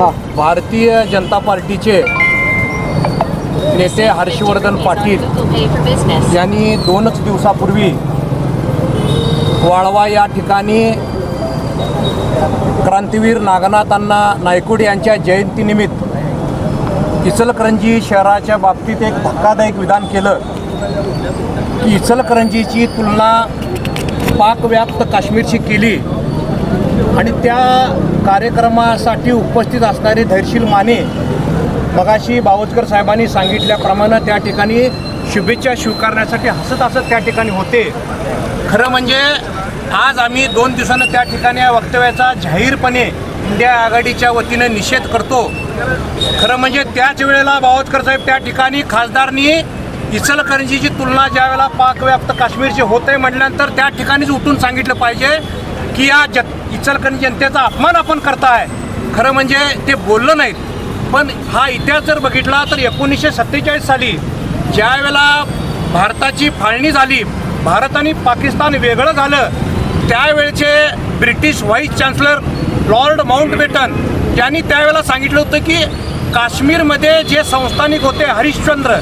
हो. भारतीय जनता पार्टीचे नेते हर्षवर्धन पाटील यांनी दोनच दिवसापूर्वी वाळवा या ठिकाणी क्रांतीवीर नागनाथांना नायकुड यांच्या जयंतीनिमित्त इचलकरंजी शहराच्या बाबतीत एक धक्कादायक विधान केलं. की इचलकरंजीची तुलना पाकव्याप्त काश्मीरशी केली. आणि त्या कार्यक्रमासाठी उपस्थित असणारे धैर्यशील माने मगाशी बावचकर साहेबांनी सांगितल्याप्रमाणे त्या ठिकाणी शुभेच्छा स्वीकारण्यासाठी हसत हसत त्या ठिकाणी होते. खरं म्हणजे आज आम्ही दोन दिवसानं त्या ठिकाणी या वक्तव्याचा जाहीरपणे इंडिया आघाडीच्या वतीनं निषेध करतो. खरं म्हणजे त्याच वेळेला बावचकर साहेब त्या ठिकाणी खासदारनी इचलकरंजीची तुलना ज्यावेळेला पाकव्याप्त काश्मीरची होते म्हटल्यानंतर त्या ठिकाणीच उठून सांगितलं पाहिजे. की या जत इचलकरंजी जनतेचा अपमान आपण करताय. खरं म्हणजे ते बोललं नाहीत. पण हा इतिहास जर बघितला तर एकोणीसशे सत्तेचाळीस साली ज्यावेळेला भारताची फाळणी झाली भारत आणि पाकिस्तान वेगळं झालं त्यावेळचे British vice chancellor Lord Mountbatten यांनी त्यावेळेला सांगितलं होतं की काश्मीरमध्ये जे संस्थानिक होते हरिश्चंद्र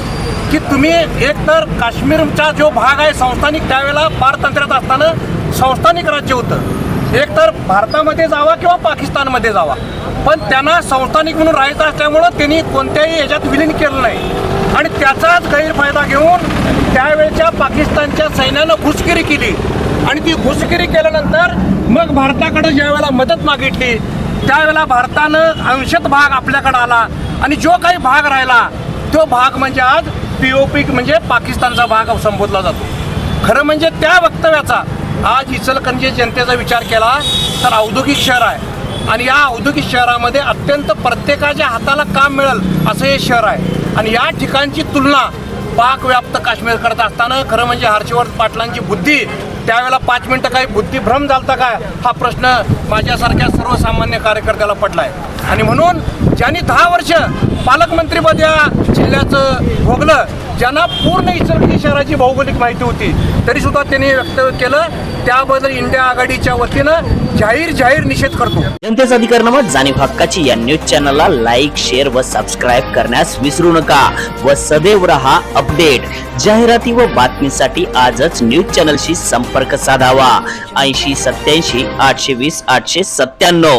की तुम्ही एक तर काश्मीरचा जो भाग आहे संस्थानिक त्यावेळेला पारतंत्र्यात असताना संस्थानिक राज्य होतं. एक तर भारतामध्ये जावा किंवा पाकिस्तानमध्ये जावा. पण त्यांना संस्थानिक म्हणून राहायचं असल्यामुळं त्यांनी कोणत्याही याच्यात विलीन केलं नाही. आणि त्याचाच गैरफायदा घेऊन त्यावेळच्या पाकिस्तानच्या सैन्यानं घुसगिरी केली. आणि ती घुसगिरी केल्यानंतर मग भारताकडे ज्यावेळेला मदत मागितली त्यावेळेला भारतानं अंशत भाग आपल्याकडे आला. आणि जो काही भाग राहिला तो भाग म्हणजे आज पी ओ पी म्हणजे पाकिस्तानचा भाग संबोधला जातो. खरं म्हणजे त्या वक्तव्याचा आज इचलकरंजी जनतेचा विचार केला तर औद्योगिक शहर आहे. आणि या औद्योगिक शहरामध्ये अत्यंत प्रत्येकाच्या हाताला काम मिळेल असं हे शहर आहे. आणि या ठिकाणची तुलना पाकव्याप्त काश्मीर करत असताना खरं म्हणजे हर्षवर्धन पाटलांची बुद्धी त्यावेळेला पाच मिनटं काही बुद्धिभ्रम झालता काय हा प्रश्न माझ्यासारख्या सर्वसामान्य कार्यकर्त्याला पडलाय. आणि म्हणून ज्यांनी दहा वर्ष पालकमंत्रीपद या जिल्ह्याचं भोगलं. ज्यांना पूर्ण इचलकरंजी शहराची भौगोलिक माहिती होती तरी सुद्धा त्यांनी व्यक्त केलं. त्याबद्दल इंडिया आघाडीच्या वतीनं जाहीर जाहीर निषेध करतो. जनतेचा अधिकार जाणीव हक्काची या न्यूज चॅनलला लाईक शेअर व सबस्क्राईब करण्यास विसरू नका. व सदैव रहा अपडेट जाहिराती व बातमीसाठी आजच न्यूज चॅनलशी संपर्क साधावा. ऐंशी सत्याऐंशी आठशे वीस आठशे सत्त्याण्णव.